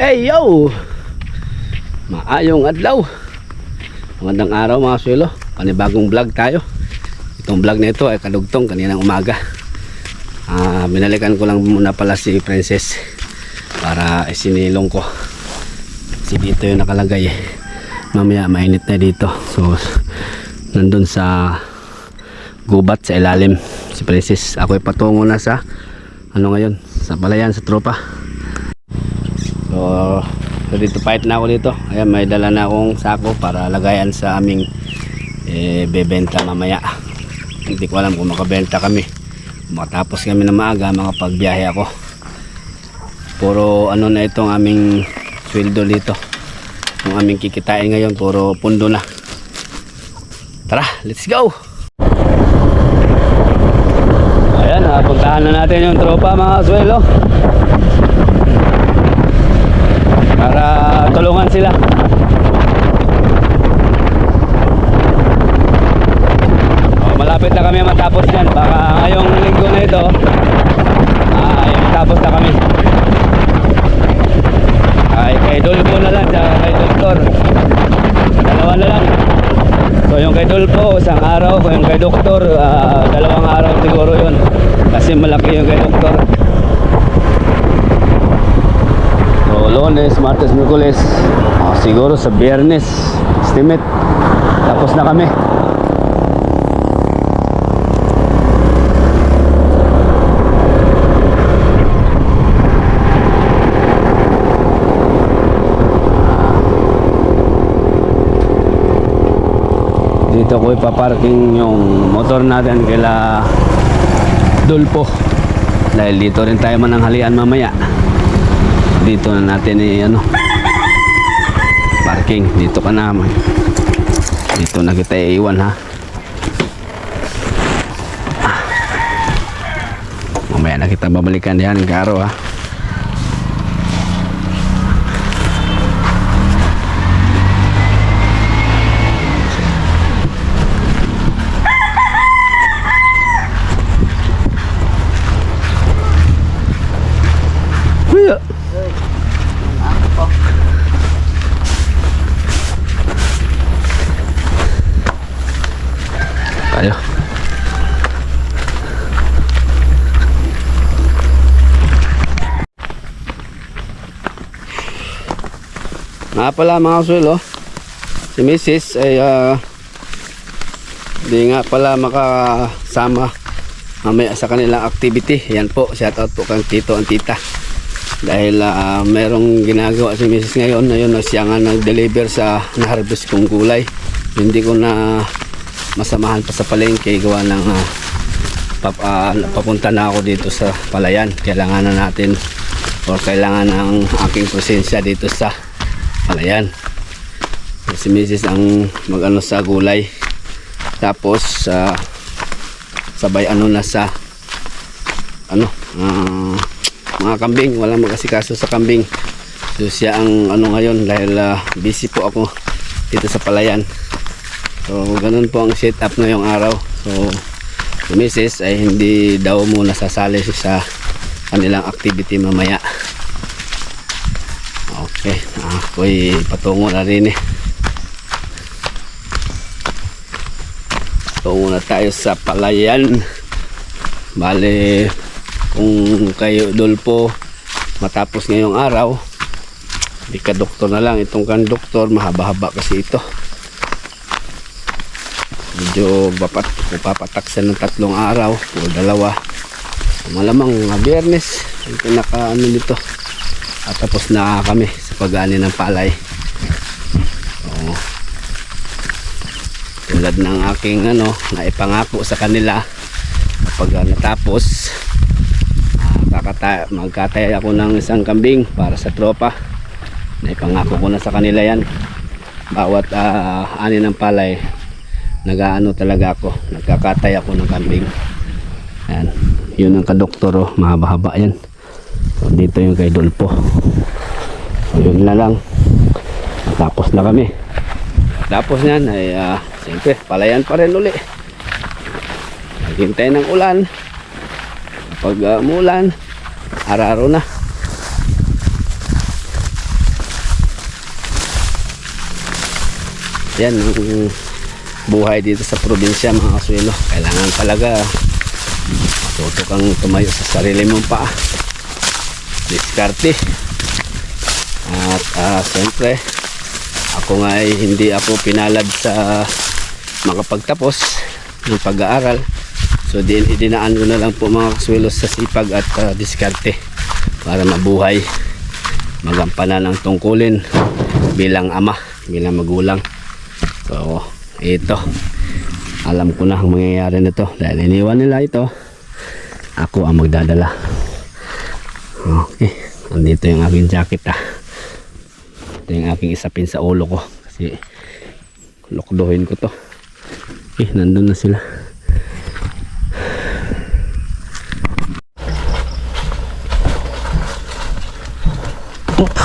Hey yo! Maayong adlaw. Magandang araw mga suelo. Panibagong vlog tayo. Itong vlog na ito ay kadugtong kaninang umaga. Ah, binalikan ko lang muna pala si Princess para isinilong ko. Si dito yung nakalagay. Mamaya mainit na dito. So nandun sa gubat sa ilalim si Princess. Ako ay patungo na sa ano ngayon sa palayan sa tropa. So, so dito fight na ako dito. Ayan, may dala na akong sako para lagayan sa aming eh, bebenta mamaya. Hindi ko alam kung makabenta kami. Matapos kami na maaga, makapagbiyahe ako. Puro ano na itong aming sweldo dito. Yung aming kikitain ngayon, puro pundo na. Tara, let's go! Ayan, napuntahan na natin yung tropa mga swelo. Para tulungan sila. Oh, malapit na kami matapos yan. Baka ngayong linggo na ito ay matapos na kami. Ay kay Dulpo na lang kay Doktor. Dalawa na lang. So yung kay Dulpo isang araw. Yung kay Doktor ah, dalawang araw siguro yun. Kasi malaki yung kay Doktor So, lunes, martes, miyerkules. Ah, siguro sa biyernes. Estimate. Tapos na kami. Dito ko ipaparking yung motor natin kila Dulpo. Dahil dito rin tayo mananghalian mamaya dito na natin i ano parking dito ka naman dito na kita iiwan ha Ah. mamaya na kita babalikan yan karo ha Kuya. Nga pala mga suelo, si Mrs. ay di nga pala makasama mamaya sa kanilang activity. Yan po, shout out po kang tito ang tita. Dahil ah, merong ginagawa si Mrs. ngayon, na siya nga nag-deliver sa na-harvest kong gulay. Hindi ko na masamahan pa sa palengke gawa ng ah, pap, ah, papunta na ako dito sa palayan. Kailangan na natin o kailangan ng aking presensya dito sa palayan. Si Mrs. ang mag-ano sa gulay. Tapos ah, sabay ano na sa ano ah, mga kambing walang mag-asikaso sa kambing so siya ang ano ngayon dahil ah, busy po ako dito sa palayan so ganun po ang setup ngayong araw so si Mrs. ay hindi daw muna sasali sa kanilang activity mamaya okay ako'y patungo na rin eh. Patungo na tayo sa palayan. Bale kung kayo Dolpo matapos ngayong araw di ka doktor na lang. Itong kan doktor mahaba-haba kasi ito. Medyo bapat papataksan ng tatlong araw o dalawa. Malamang mga biyernes yung pinaka ano nito at tapos na kami sa pag-ani ng palay. So, tulad ng aking ano naipangako sa kanila. Kapag ah, natapos kakata magkatay ako ng isang kambing para sa tropa. Naipangako ko na sa kanila yan. Bawat uh, ani ng palay nagaano talaga ako. Nagkakatay ako ng kambing. Yan yun ang kadoktor oh. Mahaba-haba yan dito yung kay Dolpo. Yun na lang. Tapos na kami. Tapos nyan ay uh, siyempre palayan pa rin uli. Naghintay ng ulan. Pag uh, umulan araro na. Yan yung buhay dito sa probinsya mga kasuelo kailangan talaga matuto kang tumayo sa sarili mong paa diskarte. At ah, siyempre ako nga ay hindi ako pinalad sa makapagtapos ng pag-aaral. So din idinaan ko na lang po mga kasuelo sa sipag at ah, diskarte para mabuhay. Magampanan ang tungkulin bilang ama bilang magulang. So ito. Alam ko na ang mangyayari nito dahil iniwan nila ito ako ang magdadala okay andito yung aking jacket ah ito yung aking isapin sa ulo ko kasi lukdohin ko to eh nandun na sila Oop.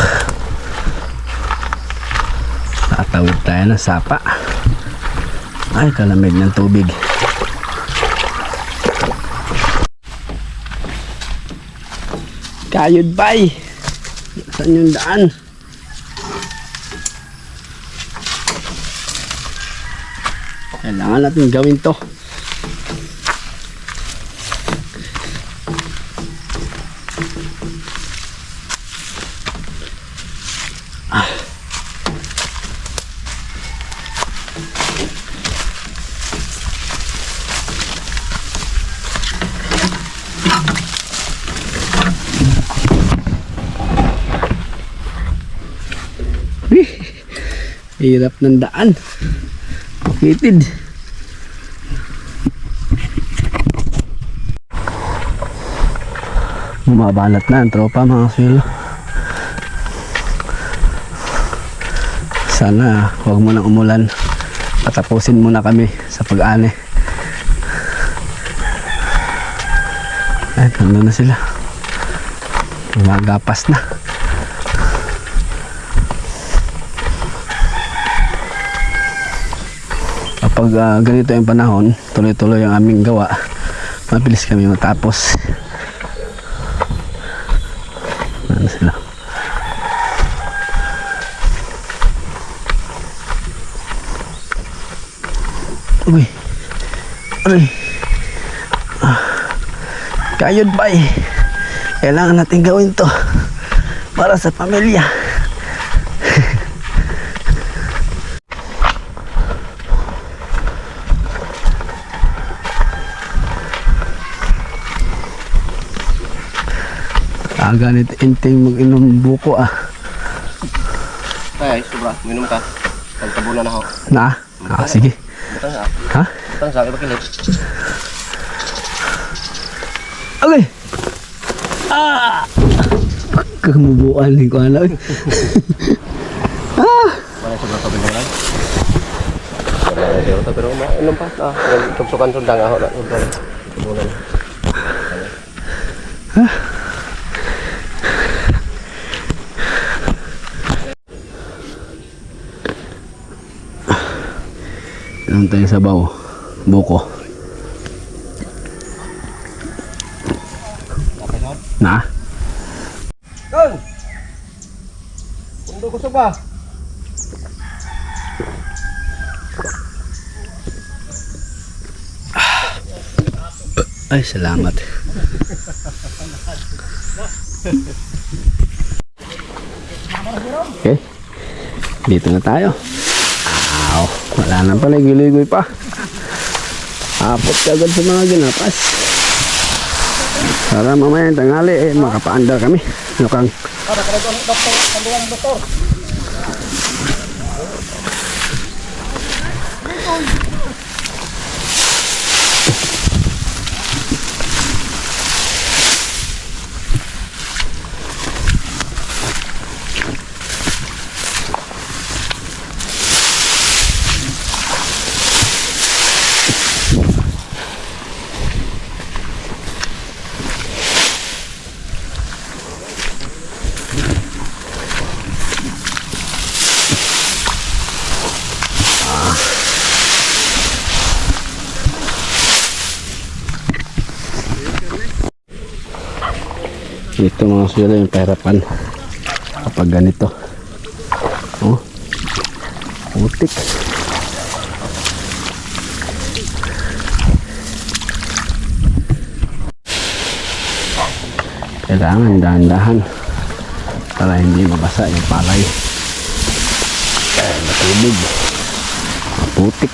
Tatawid tayo ng sapa. Ay, kalamig ng tubig. Kayod bay. Saan yung daan? Kailangan natin gawin to. Hirap ng daan. Kitid. Bumabanat na ang tropa mga swelo. Sana huwag mo nang umulan. Patapusin muna kami sa pag-ani. Ay, nandun na sila. Magapas na. Kapag ah, ganito yung panahon tuloy-tuloy ang aming gawa mabilis kami matapos. Ano sila. Uy. Uy. Ah. kayod bay. Kailangan natin gawin to para sa pamilya Ah, ganit inting mag-inom buko ah. Ay, sobra. Minum ka. Pagtabunan na ako. Na? Ah, sige. Butang sa. Ha? Butang sa. Iba kilit. Okay. Ah! Kamubuan ni ko ano. ah! Wala sobra pa bilang to. Pero mainom pa. Ah, tugsukan sundang ako na. Tabunan. Inom tayo sa baw. Buko. Na? Kan! Mundo ko ba? Ay, salamat. Okay. Dito na tayo. Aw, wala na pala. Gilugoy pa. Apot ka agad sa mga ginapas. Para mamaya tangali eh, makapaandar kami. Yukang. ito mga sila yung perapan kapag ganito. Oh. Putik. Kailangan dahan-dahan para hindi mabasa yung palay. Kaya matubig putik.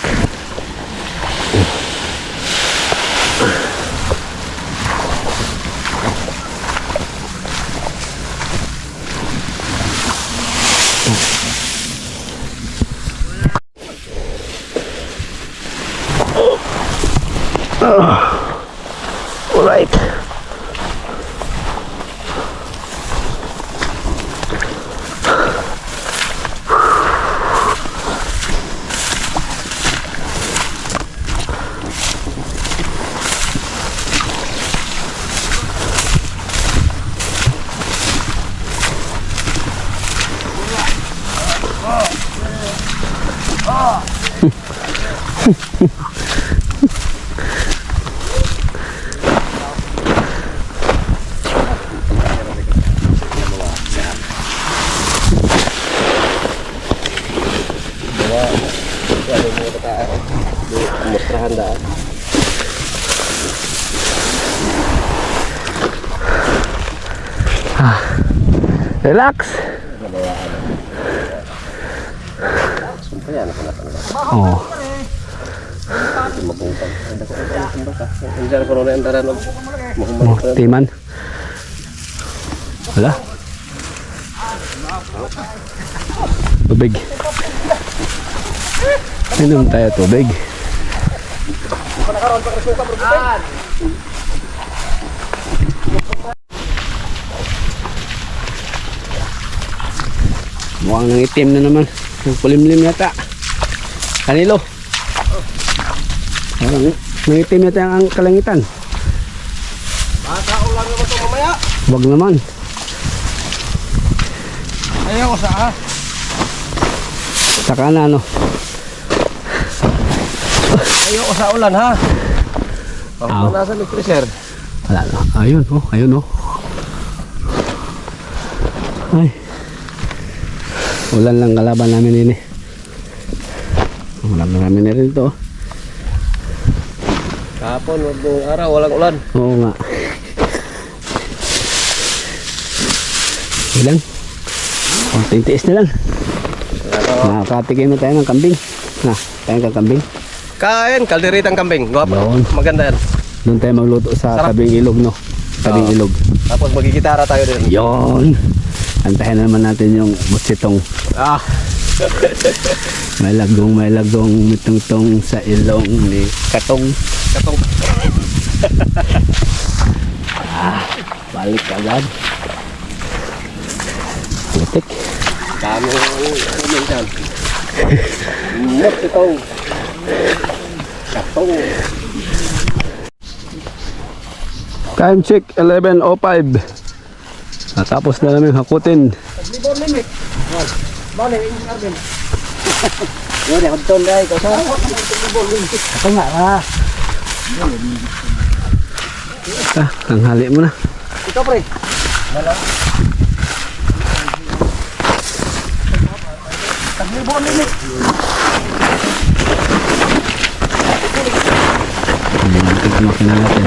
Ang dyan ko na yung daran. Oh, Muhammad. timan. Wala. Tubig. Inom tayo tubig. Mukhang nangitim na naman. Yung kulimlim yata. Kanilo. Parang nangitim yata ang kalangitan. Bata ulang naman ito mamaya. Wag naman. Ayaw ko sa. Saka na ano. Ayaw ko sa ulan ha. Ako nasa ng freezer. Wala na. Ayun oh. Ayun oh. Ay. Ulan lang kalaban namin ini. Ulan namin na rin ito. oh. Kahapon, wag buong araw, walang ulan. Oo nga. Ilan? Konting tiis na lang. Nakakatikim na tayo ng kambing. Na, tayo ng kambing. Kain, kalderitang kambing. Gwapo. Yun. Maganda yan. Doon tayo magluto sa Sarap. tabing ilog, no? Tabing Oo. ilog. Tapos magigitara tayo din. Yon. Antahin na naman natin yung mutsitong. Ah, May lagong, may lagong mitungtong sa ilong ni Katong. Katong. Balik agad. Putik. Dami yung minsan. Mot itong. Katong. Time check 11.05. Natapos na namin hakutin. Yun, ako doon dahil. Ako nga ha. Ah, tanghali mo na. Ikaw pre. Tingnan ang makina natin.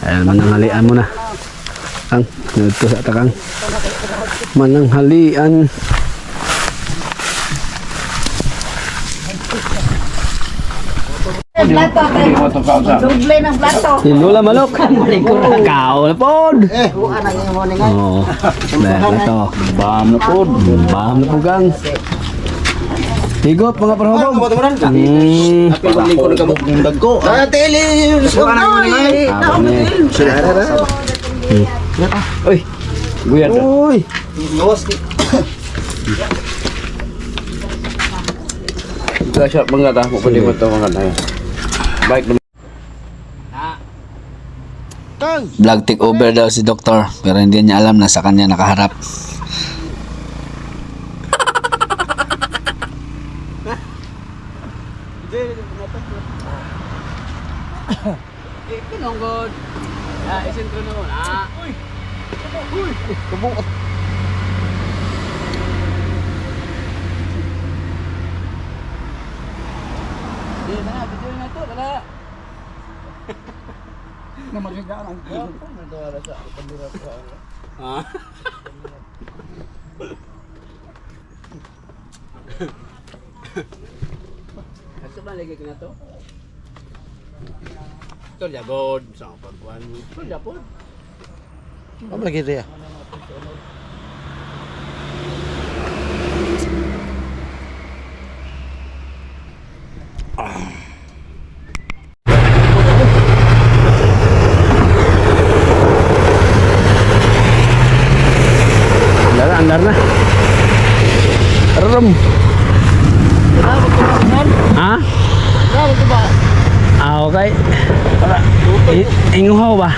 Ayan, mananghalian mo na. Ang, nandito sa takang. Mananghalian. Ng. Si Lola Manok. Ikaw na pod. Oo. Dahil ito. Baham na pod. Baham na pod gang. Higop mga parhubog. Hmm. Paglingkod ka mo. Dagko. Ah, teli. Bukan ang imo ni na eh. Uy. Guyat. Uy. Lawas ni. Kasya mga ta. Pwede mo ito mga ta. Bike na. Vlog take over daw si Doktor pero hindi niya alam na sa kanya nakaharap. Pinonggod. Ah, isentro na mo na. Uy. Uy. Hindi na, video na to, wala. Na maganda ang Ah. Ito ba lagi ko na to? Ito jagod sa pagkuhan. Ito japon. Apa lagi dia? Andar na, andar na. Rum. Ha? Ah, okay. I- Inguhaw ba?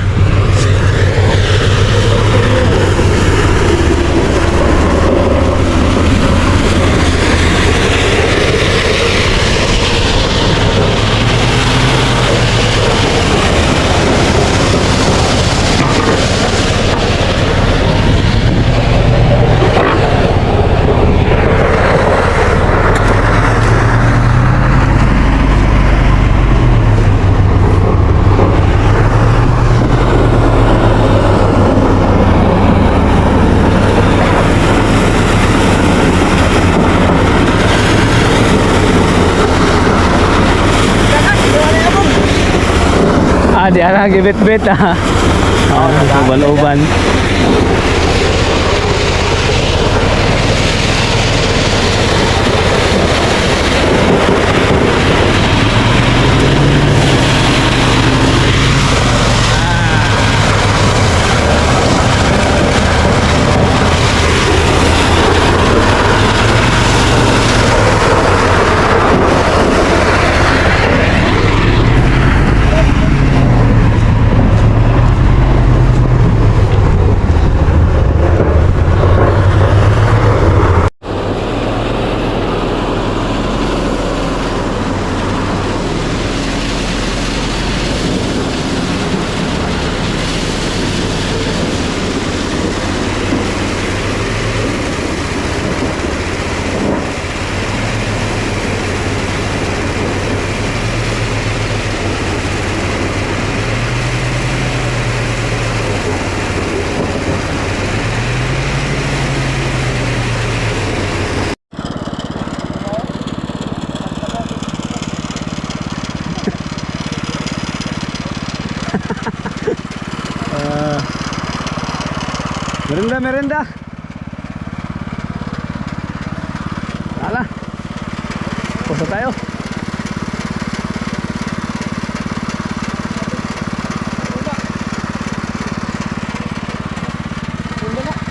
Ah, di ana gibit-bit ah. Oh, uban-uban.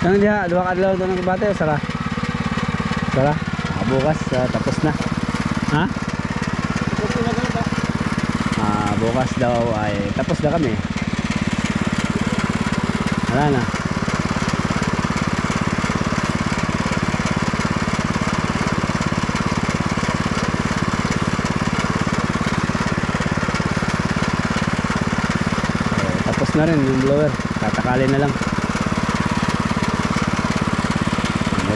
Yang dia dua kadlaw to ng bate sara. Sara. Ah, bukas ah, tapos na. Ha? Ah, bukas daw ay tapos na kami. Wala na. Eh, tapos na rin yung blower. Tatakali na lang.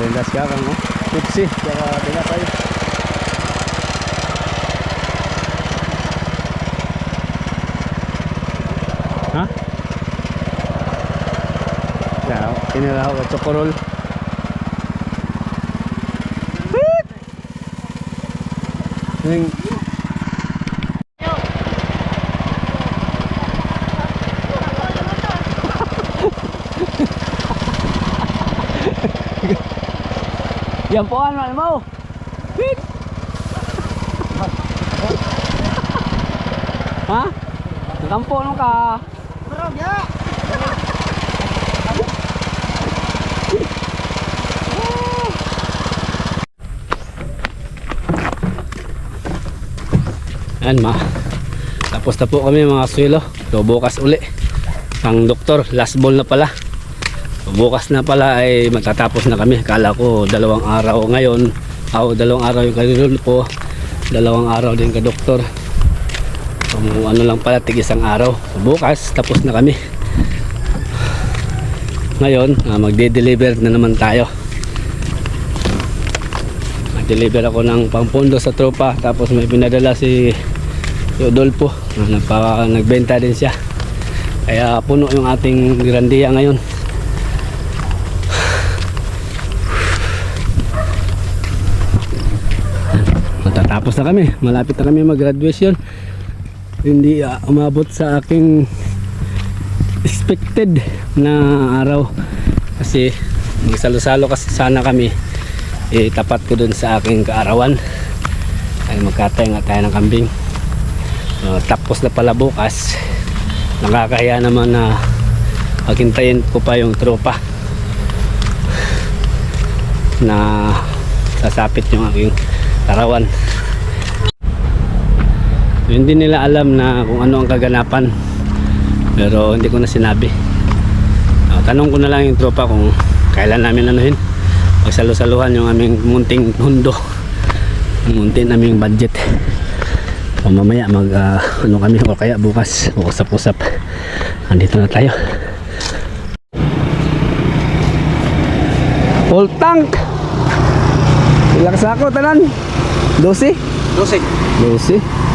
Merindas ka kang oh. Pepsi. Saka tinapay. Ha? Ya, iniraw at chokorol. Yung Yan po ano mo. Hit. ha? Nakampo nung ka. Yan ma. Tapos na po kami mga swelo. So bukas uli. Ang doktor, last ball na pala. Bukas na pala ay matatapos na kami. Kala ko dalawang araw ngayon. Ako dalawang araw yung kanilun ko. Dalawang araw din ka doktor. So, ano lang pala, tig isang araw. Bukas, tapos na kami. Ngayon, ah, magde-deliver na naman tayo. deliver ako ng pangpondo sa tropa tapos may pinadala si Rodolfo na nagpa, nagbenta din siya kaya puno yung ating grandiya ngayon matatapos na kami. Malapit na kami mag graduation hindi ah, umabot sa aking expected na araw. Kasi magsalo-salo kasi sana kami. Eh, tapat ko dun sa aking kaarawan. Ay magkatay nga tayo ng kambing. Uh, tapos na pala bukas. Nakakahiya naman na maghintayin ko pa yung tropa. Na sasapit yung aking karawan hindi nila alam na kung ano ang kaganapan. Pero hindi ko na sinabi. Ah, tanong ko na lang yung tropa kung kailan namin anuhin. Magsalo-saluhan yung aming munting hundo munti naming budget. O mamaya mag ah, ano kami o kaya bukas usap-usap andito na tayo. Full tank! Ilang sako tanan? 12 Lusig. 12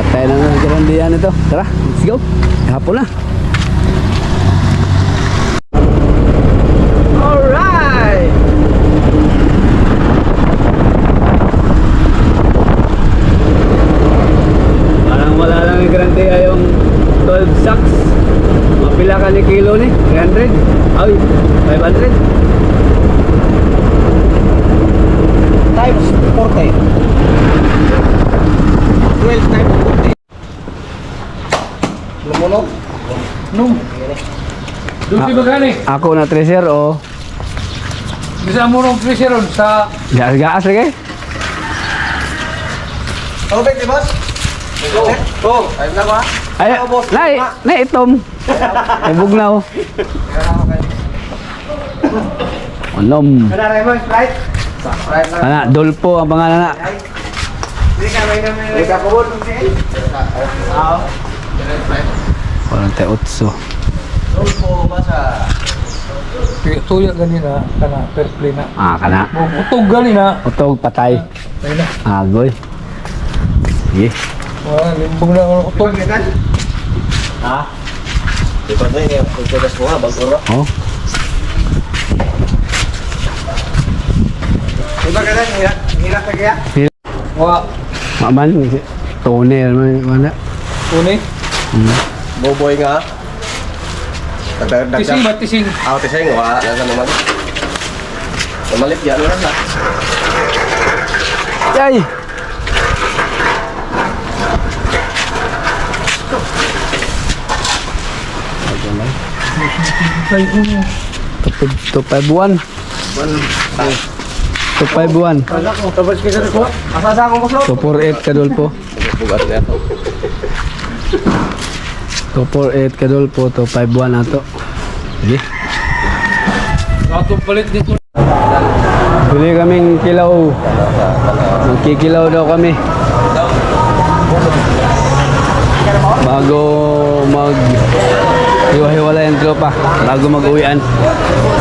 patay na ng karandiyan ito. Tara let's go. Hapon na alright parang wala lang yung karandiya yung 12 sacks mapila ka ni kilo ni 300 ay 500 Times 40. 12 times 40. Lumunok. Nung. Dulce ba gani? ako na treasure o Bisa mo nung pressure sa gas-gas lagi Tubig ni boss? Oo. Oo. Ayun na ba? Ay, nay, nay itom. Ay bugnaw. Anom. Kada mo Sprite? Sprite lang. Ana, Dolpo ang pangalan na. Hindi ka may naman. Hindi ka. Oo. Walang te otso. Tulpo ba sa... tuya ganina kana per play na. Ah, kana. Mo utog ganina. Utog patay. Ay na. Agoy. Sige. Wala limbong na ang utog. Ha? Di ba na yung pagkakas mo nga, baguro? Oh. Di ba ka na, hirap, hirap ka kaya? Wa Maman, toner man mana. uni. Boboy nga. Dagdag dagdag. Tising ba tising? Ah, tising wala na sa naman. Namalit yan lang na. Yay! Tupad, tupad buwan. Buan. buwan. buan. buwan. Tupad buwan. Tupad buwan. Tupad buwan. Tupad buwan. Tupad buwan. Tupad 248 kadulpo to 51 ato. Sige. Ato palit dito. Bili kaming kilaw. Magkikilaw daw kami. Bago mag hiwa-hiwala yung tropa. Bago mag-uwian.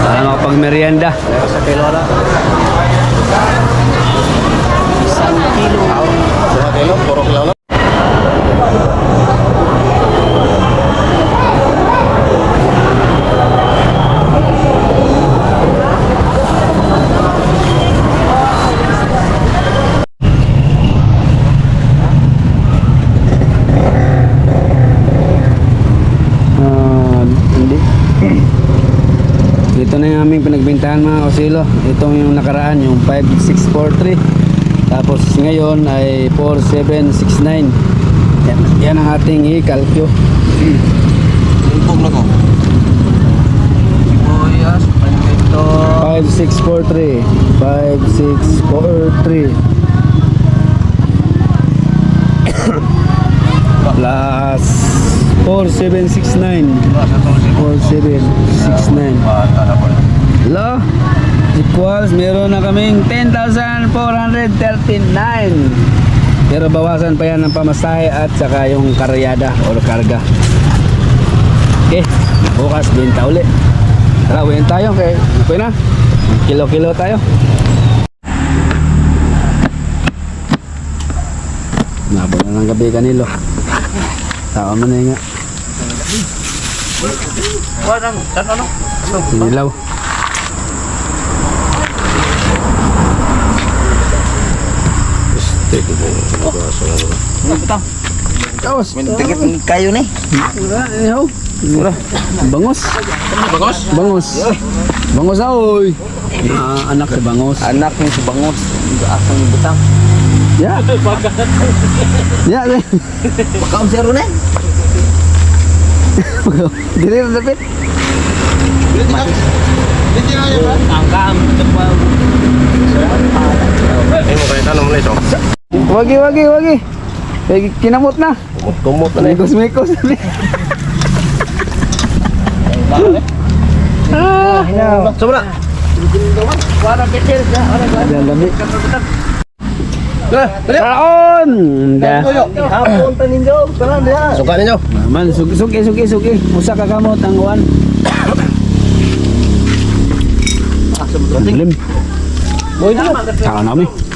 Para makapag merienda. Sa kilo mga kasilo. Ito yung nakaraan, yung 5643. Tapos ngayon ay 4769. Yan, yan ang ating i-calcio. Impong na ko. Sibuyas, panito. 5643. 5643. Plus 4769. 4769. Bata na po. Lo, equals meron na kaming 10,439 pero bawasan pa yan ng pamasahe at saka yung karyada o karga. Okay bukas benta uli tara uwiin tayo. Okay, okay na. Kilo kilo tayo. Nabot na ng gabi kanilo. Tao mo na yun eh nga. Wala, tanong, tanong, tanong. Ilaw. Tapos, Tigit kayo ni. wala, ihaw. Wala. Bangos. Bangos? Bangos. Bangos oy. Ah, anak si Bangos. Anak ni si Bangot. Asang butang. Ya. Ya, ya. Bakaw zero na. Dili na dapat. Ay mo kayo tanong mo ito. Wagi, wagi, wagi. Eh, kinamot na. Kumot-kumot na Mikos, mikos. ah, Sobra. Da. Hapon pa ninyo. Tara diha. Suka ninyo. Man, sugi, sugi, sugi, sugi. Usa ka kamot ang uwan. Lim. Boy, dito. Saka na kami.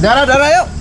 Dara, dara yo.